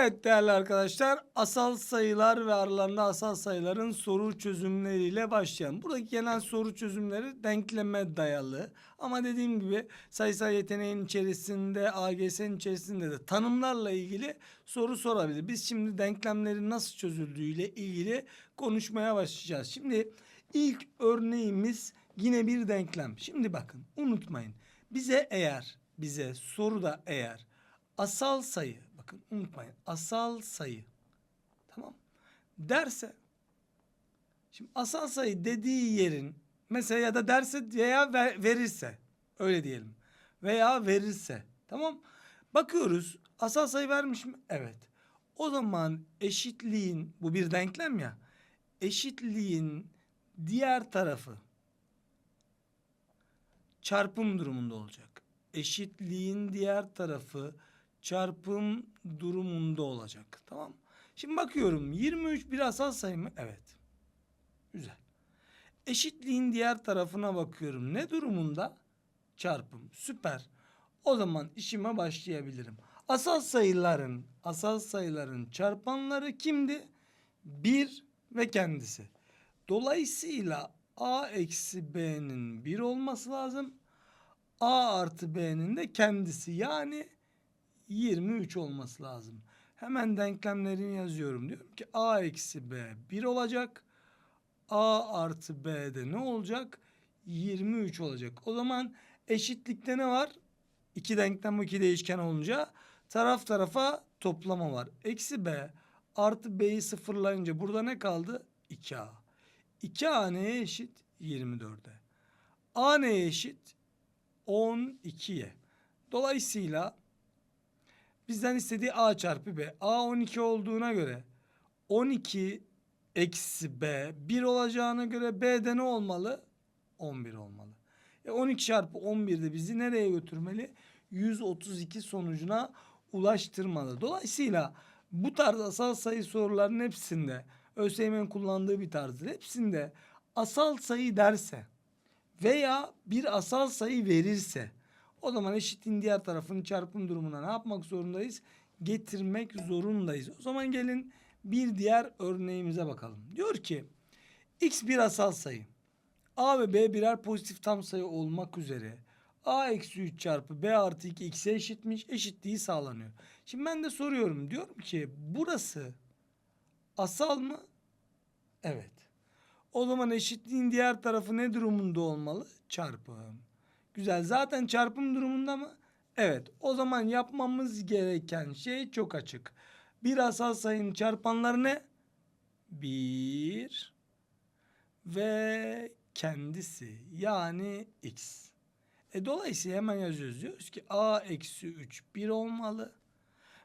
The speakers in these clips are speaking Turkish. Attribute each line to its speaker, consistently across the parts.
Speaker 1: Evet değerli arkadaşlar asal sayılar ve aralarında asal sayıların soru çözümleriyle başlayalım. Buradaki genel soru çözümleri denkleme dayalı. Ama dediğim gibi sayısal yeteneğin içerisinde AGS'nin içerisinde de tanımlarla ilgili soru sorabilir. Biz şimdi denklemlerin nasıl çözüldüğüyle ilgili konuşmaya başlayacağız. Şimdi ilk örneğimiz yine bir denklem. Şimdi bakın unutmayın bize eğer bize soruda eğer asal sayı bakın unutmayın. Asal sayı. Tamam. Derse şimdi asal sayı dediği yerin mesela ya da derse veya ver- verirse öyle diyelim veya verirse tamam. Bakıyoruz asal sayı vermiş mi? Evet. O zaman eşitliğin bu bir denklem ya eşitliğin diğer tarafı çarpım durumunda olacak. Eşitliğin diğer tarafı çarpım durumunda olacak. Tamam. Şimdi bakıyorum 23 bir asal sayı mı? Evet. Güzel. Eşitliğin diğer tarafına bakıyorum. Ne durumunda? Çarpım. Süper. O zaman işime başlayabilirim. Asal sayıların, asal sayıların çarpanları kimdi? 1 ve kendisi. Dolayısıyla a eksi b'nin 1 olması lazım. a artı b'nin de kendisi yani 23 olması lazım. Hemen denklemlerini yazıyorum. Diyorum ki a eksi b 1 olacak. a artı b de ne olacak? 23 olacak. O zaman eşitlikte ne var? İki denklem iki değişken olunca taraf tarafa toplama var. Eksi b artı b'yi sıfırlayınca burada ne kaldı? 2a. 2a neye eşit? 24'e. a neye eşit? 12'ye. Dolayısıyla bizden istediği a çarpı b. a 12 olduğuna göre 12 eksi b 1 olacağına göre b de ne olmalı? 11 olmalı. E 12 çarpı 11 de bizi nereye götürmeli? 132 sonucuna ulaştırmalı. Dolayısıyla bu tarz asal sayı soruların hepsinde ÖSYM'nin kullandığı bir tarzdır. Hepsinde asal sayı derse veya bir asal sayı verirse o zaman eşitliğin diğer tarafının çarpım durumuna ne yapmak zorundayız? Getirmek zorundayız. O zaman gelin bir diğer örneğimize bakalım. Diyor ki x bir asal sayı. A ve B birer pozitif tam sayı olmak üzere A eksi 3 çarpı B artı 2 x'e eşitmiş. Eşitliği sağlanıyor. Şimdi ben de soruyorum. Diyorum ki burası asal mı? Evet. O zaman eşitliğin diğer tarafı ne durumunda olmalı? Çarpım. Güzel. Zaten çarpım durumunda mı? Evet. O zaman yapmamız gereken şey çok açık. Bir asal sayının çarpanları ne? Bir ve kendisi yani x. E dolayısıyla hemen yazıyoruz. Diyoruz ki a eksi 3 1 olmalı.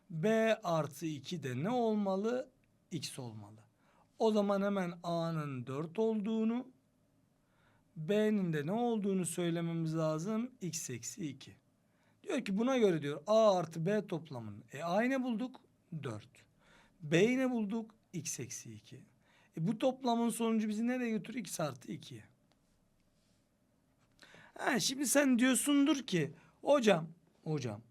Speaker 1: b artı 2 de ne olmalı? x olmalı. O zaman hemen a'nın 4 olduğunu b'nin de ne olduğunu söylememiz lazım. x eksi 2. Diyor ki buna göre diyor a artı b toplamını. E a'yı ne bulduk? 4. b'yi ne bulduk? x eksi 2. E bu toplamın sonucu bizi nereye götürür? x artı 2'ye. Ha, şimdi sen diyorsundur ki hocam hocam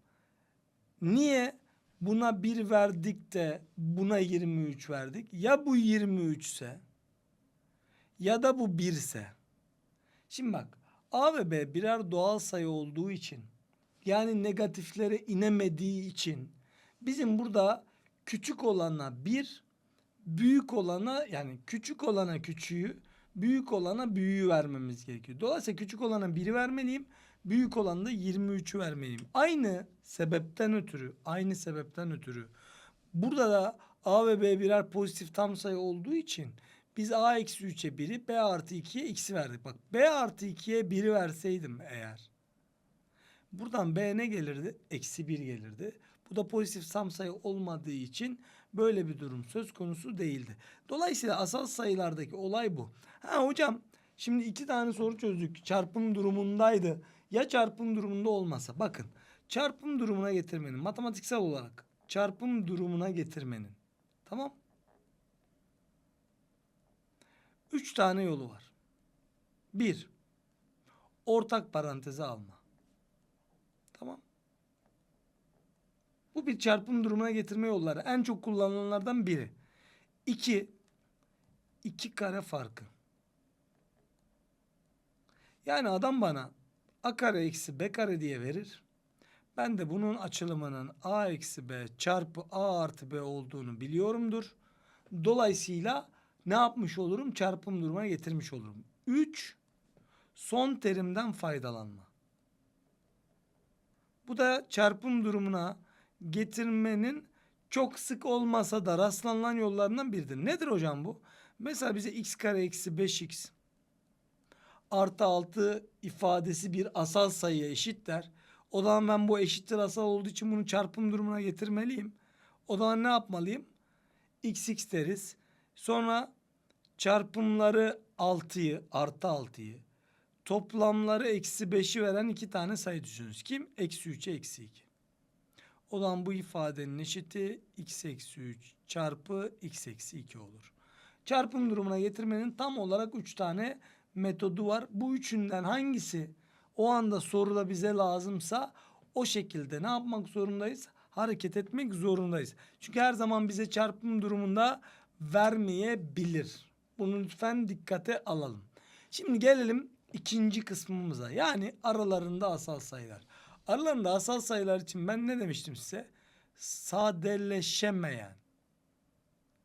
Speaker 1: niye buna 1 verdik de buna 23 verdik? Ya bu 23 ise ya da bu 1 ise. Şimdi bak A ve B birer doğal sayı olduğu için yani negatiflere inemediği için bizim burada küçük olana 1 büyük olana yani küçük olana küçüğü büyük olana büyüğü vermemiz gerekiyor. Dolayısıyla küçük olana 1'i vermeliyim. Büyük olana da 23'ü vermeliyim. Aynı sebepten ötürü, aynı sebepten ötürü. Burada da A ve B birer pozitif tam sayı olduğu için biz A eksi 3'e 1'i B artı 2'ye x'i verdik. Bak B artı 2'ye 1'i verseydim eğer. Buradan B ne gelirdi? Eksi 1 gelirdi. Bu da pozitif tam sayı olmadığı için böyle bir durum söz konusu değildi. Dolayısıyla asal sayılardaki olay bu. Ha hocam şimdi iki tane soru çözdük. Çarpım durumundaydı. Ya çarpım durumunda olmasa bakın çarpım durumuna getirmenin matematiksel olarak çarpım durumuna getirmenin tamam Üç tane yolu var. Bir, ortak paranteze alma. Tamam. Bu bir çarpım durumuna getirme yolları. En çok kullanılanlardan biri. 2 2 kare farkı. Yani adam bana a kare eksi b kare diye verir. Ben de bunun açılımının a eksi b çarpı a artı b olduğunu biliyorumdur. Dolayısıyla ne yapmış olurum? Çarpım durumuna getirmiş olurum. 3 son terimden faydalanma. Bu da çarpım durumuna getirmenin çok sık olmasa da rastlanılan yollarından biridir. Nedir hocam bu? Mesela bize x kare eksi 5x artı 6 ifadesi bir asal sayıya eşit der. O zaman ben bu eşittir asal olduğu için bunu çarpım durumuna getirmeliyim. O zaman ne yapmalıyım? x x deriz. Sonra çarpımları 6'yı artı 6'yı toplamları eksi 5'i veren iki tane sayı düşününüz. Kim? Eksi 3'e eksi 2. O zaman bu ifadenin eşiti x eksi 3 çarpı x eksi 2 olur. Çarpım durumuna getirmenin tam olarak 3 tane metodu var. Bu üçünden hangisi o anda soruda bize lazımsa o şekilde ne yapmak zorundayız? Hareket etmek zorundayız. Çünkü her zaman bize çarpım durumunda vermeyebilir. Bunu lütfen dikkate alalım. Şimdi gelelim ikinci kısmımıza. Yani aralarında asal sayılar. Aralarında asal sayılar için ben ne demiştim size? Sadeleşemeyen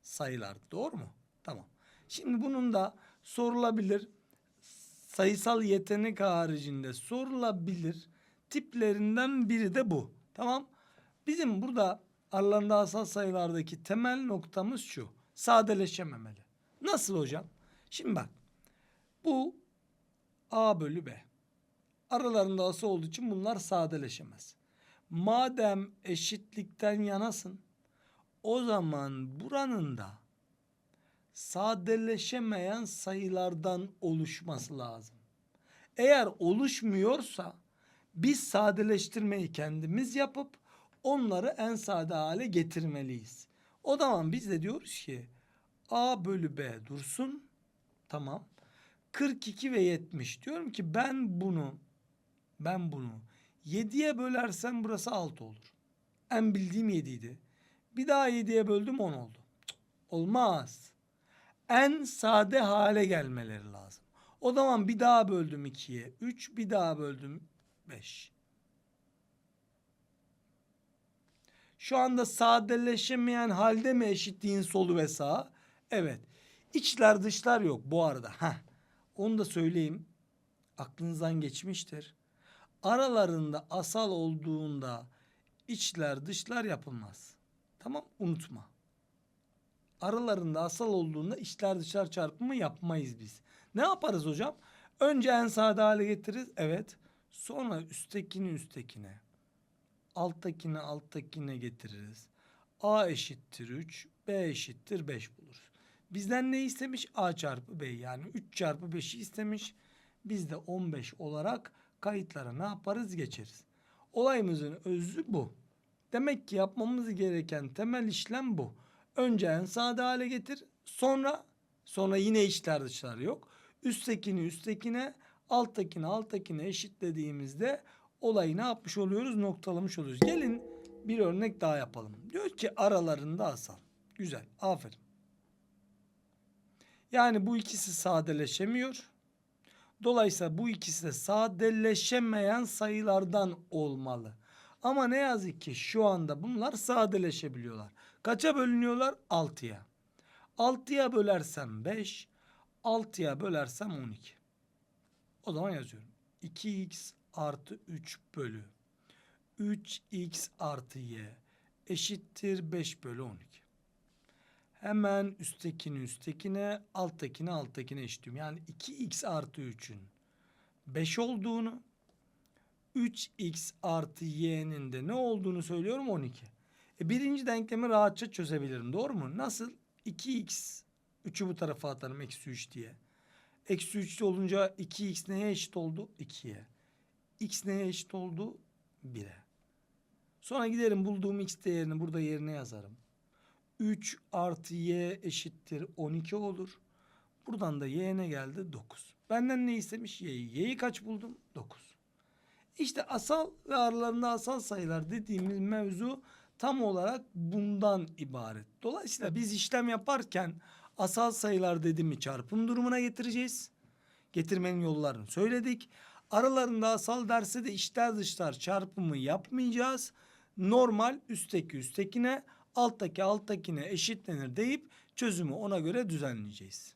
Speaker 1: sayılar. Doğru mu? Tamam. Şimdi bunun da sorulabilir sayısal yetenek haricinde sorulabilir tiplerinden biri de bu. Tamam. Bizim burada aralarında asal sayılardaki temel noktamız şu. Sadeleşememeli. Nasıl hocam? Şimdi bak. Bu A bölü B. Aralarında asal olduğu için bunlar sadeleşemez. Madem eşitlikten yanasın o zaman buranın da sadeleşemeyen sayılardan oluşması lazım. Eğer oluşmuyorsa biz sadeleştirmeyi kendimiz yapıp onları en sade hale getirmeliyiz. O zaman biz de diyoruz ki A bölü B dursun. Tamam. 42 ve 70 diyorum ki ben bunu ben bunu 7'ye bölersem burası 6 olur. En bildiğim 7 idi. Bir daha 7'ye böldüm 10 oldu. Cık, olmaz. En sade hale gelmeleri lazım. O zaman bir daha böldüm 2'ye 3 bir daha böldüm 5. Şu anda sadeleşemeyen halde mi eşitliğin solu ve sağı? Evet. İçler dışlar yok bu arada. Heh. Onu da söyleyeyim. Aklınızdan geçmiştir. Aralarında asal olduğunda içler dışlar yapılmaz. Tamam unutma. Aralarında asal olduğunda içler dışlar çarpımı yapmayız biz. Ne yaparız hocam? Önce en sade hale getiririz. Evet. Sonra üsttekini üsttekine. Alttakini alttakine getiririz. A eşittir 3, B eşittir 5 buluruz. Bizden ne istemiş? A çarpı B yani 3 çarpı 5'i istemiş. Biz de 15 olarak kayıtlara ne yaparız? Geçeriz. Olayımızın özü bu. Demek ki yapmamız gereken temel işlem bu. Önce en sade hale getir. Sonra sonra yine içler dışlar yok. Üsttekini üsttekine alttakini alttakine eşitlediğimizde olayı ne yapmış oluyoruz? Noktalamış oluyoruz. Gelin bir örnek daha yapalım. Diyor ki aralarında asal. Güzel. Aferin. Yani bu ikisi sadeleşemiyor. Dolayısıyla bu ikisi de sadeleşemeyen sayılardan olmalı. Ama ne yazık ki şu anda bunlar sadeleşebiliyorlar. Kaça bölünüyorlar? 6'ya. 6'ya bölersem 5, 6'ya bölersem 12. O zaman yazıyorum. 2x artı 3 bölü 3x artı y eşittir 5 bölü 12. Hemen üsttekini üsttekine, alttakini alttakine eşitliyorum. Yani 2x artı 3'ün 5 olduğunu, 3x artı y'nin de ne olduğunu söylüyorum 12. E birinci denklemi rahatça çözebilirim. Doğru mu? Nasıl? 2x 3'ü bu tarafa atarım eksi 3 diye. Eksi 3 olunca 2x neye eşit oldu? 2'ye. x neye eşit oldu? 1'e. Sonra giderim bulduğum x değerini burada yerine yazarım. 3 artı y eşittir 12 olur. Buradan da y ne geldi? 9. Benden ne istemiş? Y'yi. Y'yi kaç buldum? 9. İşte asal ve aralarında asal sayılar dediğimiz mevzu tam olarak bundan ibaret. Dolayısıyla biz işlem yaparken asal sayılar dediğimi çarpım durumuna getireceğiz. Getirmenin yollarını söyledik. Aralarında asal derse de içler dışlar çarpımı yapmayacağız. Normal üstteki üsttekine alttaki alttakine eşitlenir deyip çözümü ona göre düzenleyeceğiz.